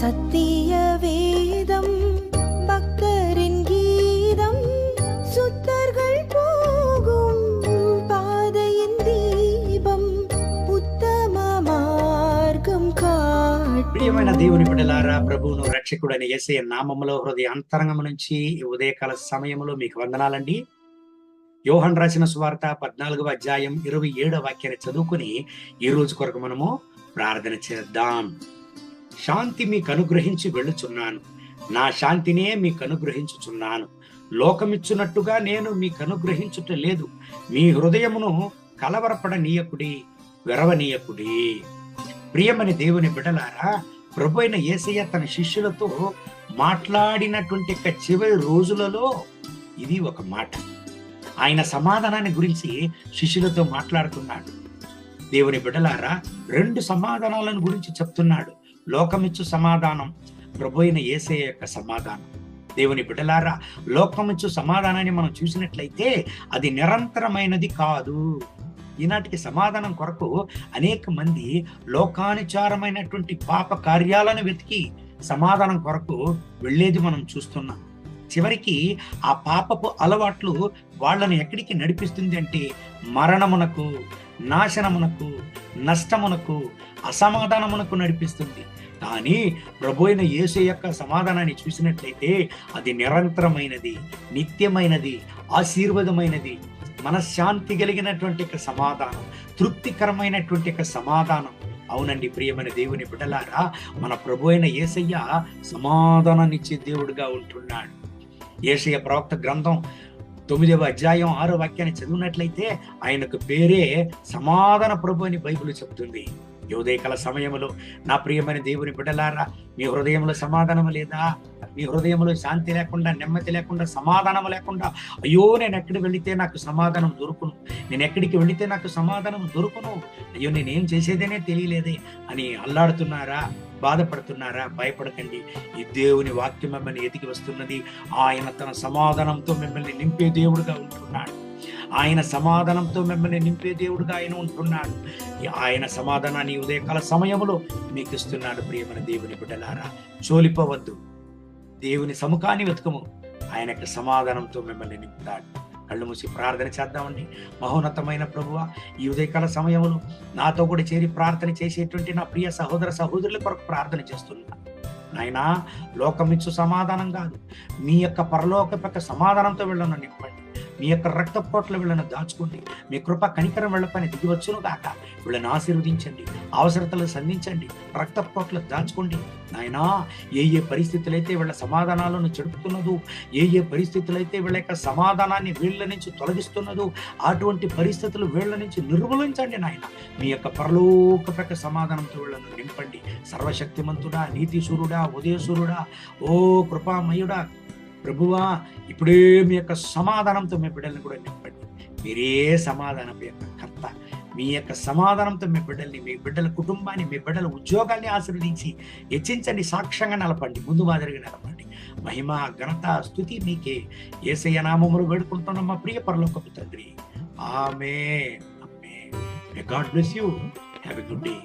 சத்திய வேதம் பக்தரின் கீதம் சுத்தர்கள் போகும் பாதையின் தீபம் உத்தம மார்க்கம் காட்டும் ప్రియమైన దేవుని బిడ్డలారా ప్రభువును రక్షకుడైన యేసయ్య నామములో హృదయ అంతరంగం నుంచి ఈ ఉదయకాల సమయంలో మీకు వందనాలండి యోహన్ రాసిన సువార్త పద్నాలుగవ అధ్యాయం ఇరవై ఏడవ వాక్యాన్ని చదువుకుని ఈ రోజు కొరకు మనము ప్రార్థన చేద్దాం శాంతి మీకు అనుగ్రహించి వెళ్ళుచున్నాను. నా శాంతినే మీకు అనుగ్రహించుచున్నాను లోకమిచ్చున్నట్టుగా నేను మీకు అనుగ్రహించుట లేదు మీ హృదయమును కలవరపడనీయకుడి వెరవనీయకుడి. ప్రియమని దేవుని బిడలారా ప్రభు అయిన ఏసయ్య తన శిష్యులతో మాట్లాడినటువంటి చివరి రోజులలో ఇది ఒక మాట. ఆయన సమాధానాన్ని గురించి శిష్యులతో మాట్లాడుతున్నాడు. దేవుని బిడలారా రెండు సమాధానాలను గురించి చెప్తున్నాడు. లోకమిచ్చు సమాధానం. ప్రభు అయిన యేసయ్య యొక్క సమాధానం. దేవుని బిడ్డలారా లోకమిచ్చు సమాధానాన్ని మనం చూసినట్లయితే అది నిరంతరమైనది కాదు. ఈనాటికి సమాధానం కొరకు అనేక మంది లోకానుచారమైనటువంటి పాప కార్యాలను వెతికి సమాధానం కొరకు వెళ్ళేది మనం చూస్తున్నాం. చివరికి ఆ పాపపు అలవాట్లు వాళ్ళని ఎక్కడికి నడిపిస్తుంది అంటే మరణమునకు. నాశనమునకు నష్టమునకు అసమాధానమునకు నడిపిస్తుంది. కానీ ప్రభు అయిన యేసు యొక్క సమాధానాన్ని చూసినట్లయితే అది నిరంతరమైనది నిత్యమైనది ఆశీర్వాదమైనది మనశ్శాంతి కలిగినటువంటి యొక్క సమాధానం తృప్తికరమైనటువంటి యొక్క సమాధానం. అవునండి ప్రియమైన దేవుని బిడ్డలారా మన ప్రభు అయిన యేసయ్య సమాధానాన్నిచ్చే దేవుడిగా దేవుడుగా ఉంటున్నాడు. యేసయ్య ప్రవక్త గ్రంథం తొమ్మిదవ అధ్యాయం ఆరో వాక్యాన్ని చదివినట్లయితే ఆయనకు పేరే సమాధాన ప్రభు అని బైబిల్ చెబుతుంది యోదయకాల సమయంలో నా ప్రియమైన దేవుని బిడ్డలారా మీ హృదయంలో సమాధానం లేదా? మీ హృదయంలో శాంతి లేకుండా నెమ్మది లేకుండా సమాధానం లేకుండా అయ్యో నేను ఎక్కడికి వెళితే నాకు సమాధానం దొరుకును? నేను ఎక్కడికి వెళితే నాకు సమాధానం దొరుకును? అయ్యో నేనేం చేసేదేనే తెలియలేదే అని అల్లాడుతున్నారా? బాధపడుతున్నారా? భయపడకండి. ఈ దేవుని వాక్యం మిమ్మల్ని ఎదిగి వస్తున్నది. ఆయన తన సమాధానంతో మిమ్మల్ని నింపే దేవుడుగా ఉంటున్నాడు. ఆయన సమాధానంతో మిమ్మల్ని నింపే దేవుడుగా ఆయన ఉంటున్నాడు. ఆయన సమాధానాన్ని ఉదయకాల సమయంలో మీకు ఇస్తున్నాడు ప్రియమైన దేవుని బిడ్డలారా. చోలిపోవద్దు. దేవుని సముఖాన్ని వెతుకము. ఆయన యొక్క సమాధానంతో మిమ్మల్ని నింపుతాడు. కళ్ళు మూసి ప్రార్థన చేద్దామండి. మహోన్నతమైన ప్రభువ ఈ ఉదయకాల సమయంలో నాతో కూడా చేరి ప్రార్థన చేసేటువంటి నా ప్రియ సహోదర సహోదరుల కొరకు ప్రార్థన చేస్తున్నా. నాయనా లోకమిచ్చు సమాధానం కాదు. మీ యొక్క పరలోక యొక్క సమాధానంతో వెళ్ళను నింపండి మీ యొక్క రక్తపోట్ల వీళ్ళను దాచుకోండి. మీ కృప కనికరం వీళ్ళ పని దిగివచ్చును కాక వీళ్ళని ఆశీర్వదించండి. అవసరతలు సంధించండి. రక్తపోట్లు దాచుకోండి. నాయనా ఏ ఏ పరిస్థితులైతే వీళ్ళ సమాధానాలను చెడుపుతున్నదో ఏ ఏ పరిస్థితులైతే వీళ్ళ యొక్క సమాధానాన్ని వీళ్ళ నుంచి తొలగిస్తున్నదో అటువంటి పరిస్థితులు వీళ్ళ నుంచి నిర్మూలించండి నాయన. మీ యొక్క పరలోక సమాధానంతో వీళ్ళను నింపండి. సర్వశక్తిమంతుడా నీతిశూరుడా ఉదయసూరుడా ఓ కృపామయుడా. ప్రభువా ఇప్పుడే మీ యొక్క సమాధానంతో మీ బిడ్డల్ని కూడా నింపండి. మీరే సమాధానం యొక్క కర్త. మీ యొక్క సమాధానంతో మీ బిడ్డల్ని మీ బిడ్డల కుటుంబాన్ని మీ బిడ్డల ఉద్యోగాన్ని ఆశీర్వదించి హెచ్చించండి సాక్ష్యంగా నిలపండి ముందు మాదిరిగా నిలపండి మహిమ ఘనత స్థుతి మీకే. ఏసయ్య నామములు వేడుకుంటున్నాం మా ప్రియ పరలోకపు తండ్రి. ఆమె ఆమె God bless you have a good day